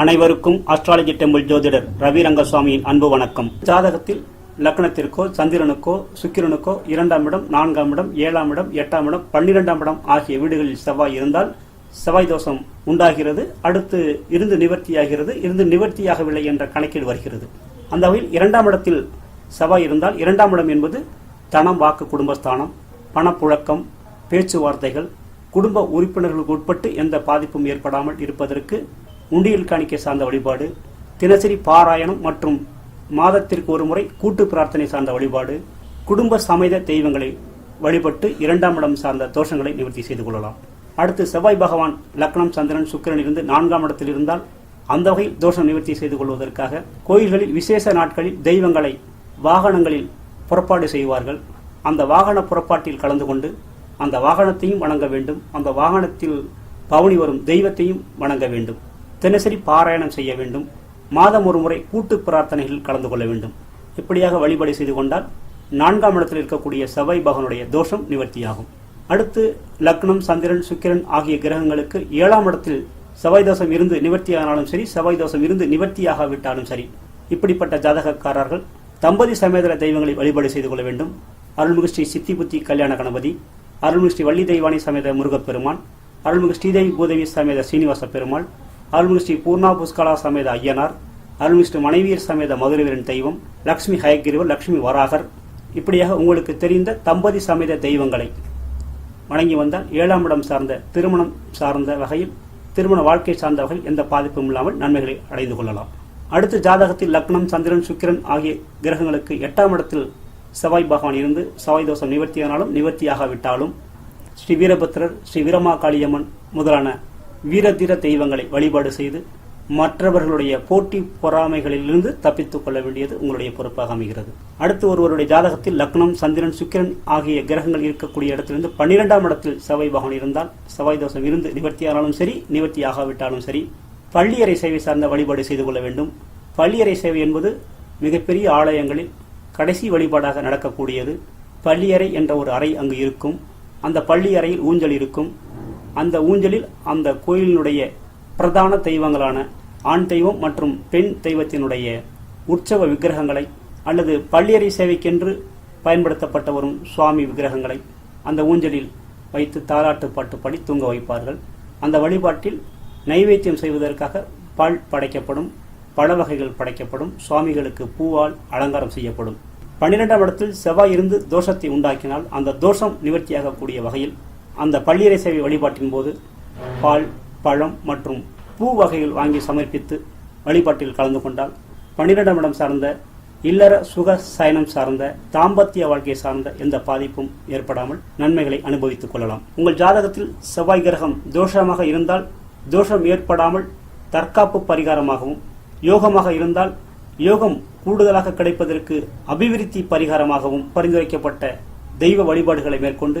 அனைவருக்கும் astrology temple ஜோதிடர் ரவி ரங்கசுவாமியின் அன்பு வணக்கம். ஜாதகத்தில் லக்னத்திற்கோ சந்திரனுக்கோ சுக்கிரனுக்கோ இரண்டாம் இடம் நான்காம் இடம் ஏழாம் இடம் எட்டாம் இடம் பன்னிரெண்டாம் இடம் ஆகிய வீடுகளில் செவ்வாய் இருந்தால் செவ்வாய் தோஷம் உண்டாகிறது. அடுத்து இருந்து நிவர்த்தியாகிறது. இருந்து நிவர்த்தியாகவில்லை என்ற கணக்கீடு வருகிறது. அந்த வகையில் இரண்டாம் இடத்தில் செவ்வாய் இருந்தால் இரண்டாம் இடம் என்பது தனம் வாக்கு குடும்பஸ்தானம் பணப்புழக்கம் பேச்சுவார்த்தைகள் குடும்ப உறுப்பினர்களுக்கு உட்பட்டு எந்த பாதிப்பும் ஏற்படாமல் இருப்பதற்கு உண்டியல் காணிக்கை சார்ந்த வழிபாடு தினசரி பாராயணம் மற்றும் மாதத்திற்கு ஒரு முறை கூட்டு பிரார்த்தனை சார்ந்த வழிபாடு குடும்ப சமைத தெய்வங்களை வழிபட்டு இரண்டாம் இடம் சார்ந்த தோஷங்களை நிவர்த்தி செய்து கொள்ளலாம். அடுத்து செவ்வாய் பகவான் லக்னம் சந்திரன் சுக்கிரன் இருந்து நான்காம் இடத்தில் இருந்தால் அந்த வகையில் தோஷம் நிவர்த்தி செய்து கொள்வதற்காக கோயில்களில் விசேஷ நாட்களில் தெய்வங்களை வாகனங்களில் புறப்பாடு செய்வார்கள். அந்த வாகன புறப்பாட்டில் கலந்து கொண்டு அந்த வாகனத்தையும் வணங்க வேண்டும். அந்த வாகனத்தில் பவனி வரும் தெய்வத்தையும் வணங்க வேண்டும். தினசரி பாராயணம் செய்ய வேண்டும். மாதம் ஒரு முறை கூட்டு பிரார்த்தனைகளில் கலந்து கொள்ள வேண்டும். இப்படியாக வழிபாடு செய்து கொண்டால் நான்காம் இடத்தில் இருக்கக்கூடிய செவ்வாய் பகவனுடைய தோஷம் நிவர்த்தியாகும். அடுத்து லக்னம் சந்திரன் சுக்கிரன் ஆகிய கிரகங்களுக்கு ஏழாம் இடத்தில் செவ்வாய் தோஷம் இருந்து நிவர்த்தியானாலும் சரி செவ்வாய் தோஷம் இருந்து நிவர்த்தியாகாவிட்டாலும் சரி இப்படிப்பட்ட ஜாதகக்காரர்கள் தம்பதி சமேதர தெய்வங்களை வழிபாடு செய்து கொள்ள வேண்டும். அருள்மிகு ஸ்ரீ சித்தி புத்தி கல்யாண கணபதி அருள்மிகு ஸ்ரீ வள்ளி தெய்வானி சமேத முருகப்பெருமான் அருள்மிகு ஸ்ரீதேவி பூதேவி சமேத சீனிவாச பெருமாள் அருள்மிகு ஸ்ரீ பூர்ணா புஷ்கலா சமேத ஐயனார் அருள்மிகு ஸ்ரீ மனைவியர் சமேத மதுரவீரன் தெய்வம் லக்ஷ்மி ஹயக்கிரிவர் லக்ஷ்மி வராகர். இப்படியாக உங்களுக்கு தெரிந்த தம்பதி சமேத தெய்வங்களை வணங்கி வந்தால் ஏழாம் இடம் சார்ந்த திருமணம் சார்ந்த வகையில் திருமண வாழ்க்கை சார்ந்த வகையில் எந்த பாதிப்பும் இல்லாமல் நன்மைகளை அடைந்து கொள்ளலாம். அடுத்து ஜாதகத்தில் லக்னம் சந்திரன் சுக்கிரன் ஆகிய கிரகங்களுக்கு எட்டாம் இடத்தில் செவ்வாய் பகவான் இருந்து செவ்வாய் தோஷம் நிவர்த்தியானாலும் நிவர்த்தியாகாவிட்டாலும் ஸ்ரீ வீரபத்ரர் ஸ்ரீ வீரமா காளியம்மன் முதலான வீரதீர தெய்வங்களை வழிபாடு செய்து மற்றவர்களுடைய போட்டி பொறாமைகளிலிருந்து தப்பித்துக் கொள்ள வேண்டியது உங்களுடைய பொறுப்பாக அமைகிறது. அடுத்து ஒருவருடைய ஜாதகத்தில் லக்னம் சந்திரன் சுக்கிரன் ஆகிய கிரகங்கள் இருக்கக்கூடிய இடத்திலிருந்து பன்னிரெண்டாம் இடத்தில் செவ்வாய் பகவான் இருந்தால் செவ்வாய் தோஷம் இருந்து நிவர்த்தியானாலும் சரி நிவர்த்தி ஆகாவிட்டாலும் சரி பள்ளியறை சேவை சார்ந்த வழிபாடு செய்து கொள்ள வேண்டும். பள்ளியறை சேவை என்பது மிகப்பெரிய ஆலயங்களில் கடைசி வழிபாடாக நடக்கக்கூடியது. பள்ளியறை என்ற ஒரு அறை அங்கு இருக்கும். அந்த பள்ளி அறையில் ஊஞ்சல் இருக்கும். அந்த ஊஞ்சலில் அந்த கோயிலினுடைய பிரதான தெய்வங்களான ஆண் தெய்வம் மற்றும் பெண் தெய்வத்தினுடைய உற்சவ விக்கிரகங்களை அல்லது பள்ளியறை சேவைக்கென்று பயன்படுத்தப்பட்ட வரும் சுவாமி விக்கிரகங்களை அந்த ஊஞ்சலில் வைத்து தாலாட்டு பாட்டு படி தூங்க வைப்பார்கள். அந்த வழிபாட்டில் நைவேத்தியம் செய்வதற்காக பால் படைக்கப்படும் பழ வகைகள் படைக்கப்படும் சுவாமிகளுக்கு பூவால் அலங்காரம் செய்யப்படும். பன்னிரெண்டாம் இடத்தில் செவ்வாய் இருந்து தோஷத்தை உண்டாக்கினால் அந்த தோஷம் நிவர்த்தியாகக்கூடிய வகையில் அந்த பள்ளியறை சேவை வழிபாட்டின் போது பால் பழம் மற்றும் பூ வகைகள் வாங்கி சமர்ப்பித்து வழிபாட்டில் கலந்து கொண்டால் பன்னிரெண்டாம் இடம் சார்ந்த இல்லற சுக சயனம் சார்ந்த தாம்பத்திய வாழ்க்கை சார்ந்த எந்த பாதிப்பும் ஏற்படாமல் நன்மைகளை அனுபவித்துக் கொள்ளலாம். உங்கள் ஜாதகத்தில் செவ்வாய் கிரகம் தோஷமாக இருந்தால் தோஷம் ஏற்படாமல் தற்காப்பு பரிகாரமாகவும் யோகமாக இருந்தால் யோகம் கூடுதலாக கிடைப்பதற்கு அபிவிருத்தி பரிகாரமாகவும் பரிந்துரைக்கப்பட்ட தெய்வ வழிபாடுகளை மேற்கொண்டு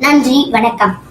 நன்றி வணக்கம்.